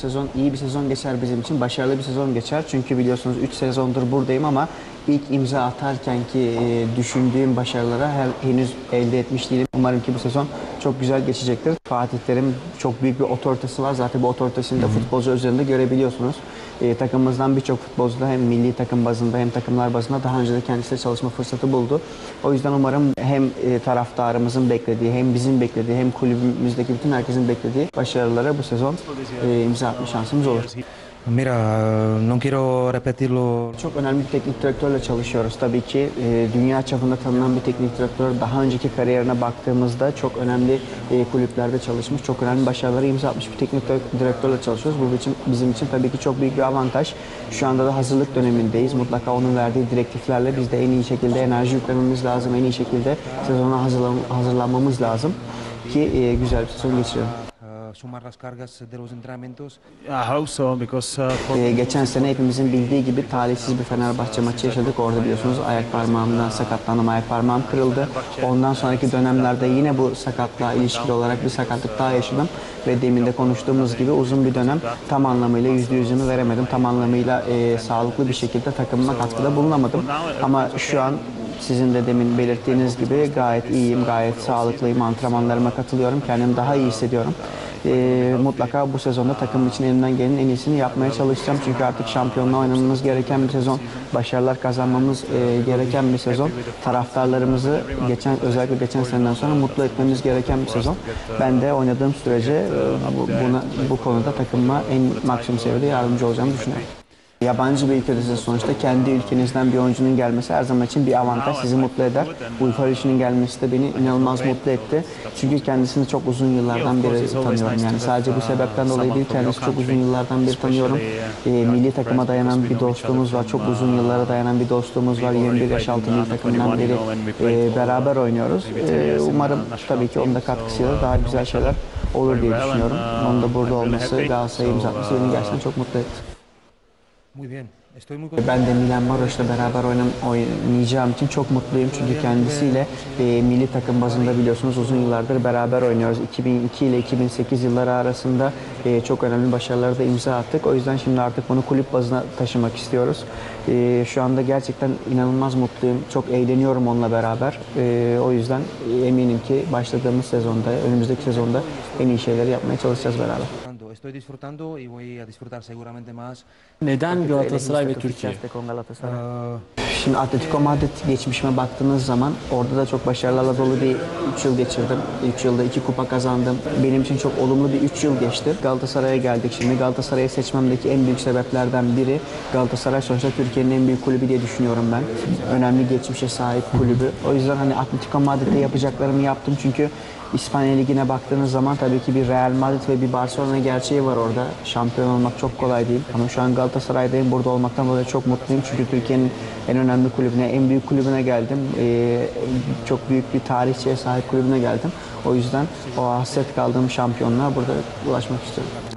sezon iyi bir sezon geçer bizim için. Başarılı bir sezon geçer. Çünkü biliyorsunuz 3 sezondur buradayım ama ilk imza atarken ki e, düşündüğüm başarılara henüz elde etmiş değilim. Umarım ki bu sezon çok güzel geçecektir. Fatih Terim çok büyük bir otoritesi var. Zaten bu otoritesini de futbolcu üzerinde görebiliyorsunuz. E, takımımızdan birçok futbolcu da hem milli takım bazında hem takımlar bazında daha önce de kendisiyle çalışma fırsatı buldu. O yüzden umarım hem e, taraftarımızın beklediği hem bizim beklediği hem kulübümüzdeki bütün herkesin beklediği başarılara bu sezon e, imza atma şansımız olur. Mira, no quiero repetirlo. Çok önemli bir teknik direktörle çalışıyoruz tabii ki. E, dünya çapında tanınan bir teknik direktör. Daha önceki kariyerine baktığımızda çok önemli e, kulüplerde çalışmış, çok önemli başarıları imza atmış bir teknik direktörle çalışıyoruz. Bu için, bizim için tabii ki çok büyük bir avantaj. Şu anda da hazırlık dönemindeyiz. Mutlaka onun verdiği direktiflerle biz de en iyi şekilde enerji yüklememiz lazım. En iyi şekilde sezona hazırlan, hazırlanmamız lazım ki e, güzel bir sezon geçirelim. Uh, sumar las cargas de los entrenamientos. I hope so because uh, for Ee, geçen sene hepimizin bildiği gibi talihsiz bir Fenerbahçe maçı yaşadık. Orada biliyorsunuz ayak parmağımdan sakatlandım, ayak parmağım kırıldı. Ondan sonraki dönemlerde yine bu sakatlığa ilişkili olarak bir sakatlık daha yaşadım. Ve demin de konuştuğumuz gibi uzun bir dönem tam anlamıyla yüzde yüzünü veremedim. Tam anlamıyla e, sağlıklı bir şekilde takımıma katkıda bulunamadım. Ama şu an sizin de demin belirttiğiniz gibi gayet iyiyim, gayet sağlıklıyım. Antrenmanlarıma katılıyorum, kendimi daha iyi hissediyorum. Ee, mutlaka bu sezonda takım için elimden gelenin en iyisini yapmaya çalışacağım. Çünkü artık şampiyonluğa oynamamız gereken bir sezon, başarılar kazanmamız e, gereken bir sezon. Taraftarlarımızı geçen özellikle geçen seneden sonra mutlu etmemiz gereken bir sezon. Ben de oynadığım sürece e, bu, buna, bu konuda takımıma en maksimum seviyede yardımcı olacağımı düşünüyorum. Yabancı bir ülkedesiniz sonuçta. Kendi ülkenizden bir oyuncunun gelmesi her zaman için bir avantaj. Sizi mutlu eder. Ulfa işinin gelmesi de beni inanılmaz mutlu etti. Çünkü kendisini çok uzun yıllardan beri tanıyorum. Yani sadece bu sebepten dolayı değil, kendisi çok uzun yıllardan beri tanıyorum. Ee, milli takıma dayanan bir dostluğumuz var. Çok uzun yıllara dayanan bir dostluğumuz var. 21 yaş altı milli takımından beri e, beraber oynuyoruz. E, umarım tabii ki onun da katkısıyla daha güzel şeyler olur diye düşünüyorum. Onun da burada olması, Galatasaray'a imza atması beni gerçekten çok mutlu etti. Ben de Milan Baroş'la beraber oynayacağım için çok mutluyum. Çünkü kendisiyle e, milli takım bazında biliyorsunuz uzun yıllardır beraber oynuyoruz. 2002 ile 2008 yılları arasında e, çok önemli başarıları da imza attık. O yüzden şimdi artık bunu kulüp bazına taşımak istiyoruz. E, şu anda gerçekten inanılmaz mutluyum. Çok eğleniyorum onunla beraber. E, o yüzden eminim ki başladığımız sezonda, önümüzdeki sezonda en iyi şeyleri yapmaya çalışacağız beraber. Estoy disfrutando y voy a disfrutar seguramente más. Neden Galatasaray ve Türkiye? Galatasaray. Uh, Şimdi Atletico Madrid geçmişime baktığınız zaman orada da çok başarılarla dolu bir 3 yıl geçirdim. 3 yılda 2 kupa kazandım. Benim için çok olumlu bir 3 yıl geçti. Galatasaray'a geldik şimdi. Galatasaray'ı seçmemdeki en büyük sebeplerden biri Galatasaray sonuçta Türkiye'nin en büyük kulübü diye düşünüyorum ben. Önemli geçmişe sahip kulübü. O yüzden hani Atletico Madrid'de yapacaklarımı yaptım çünkü İspanya Ligi'ne baktığınız zaman tabii ki bir Real Madrid ve bir Barcelona gerçeği var orada. Şampiyon olmak çok kolay değil. Ama şu an Galatasaray'dayım. Burada olmaktan dolayı çok mutluyum. Çünkü Türkiye'nin en önemli kulübüne, en büyük kulübüne geldim. Ee, çok büyük bir tarihçiye sahip kulübüne geldim. O yüzden o hasret kaldığım şampiyonluğa burada ulaşmak istiyorum.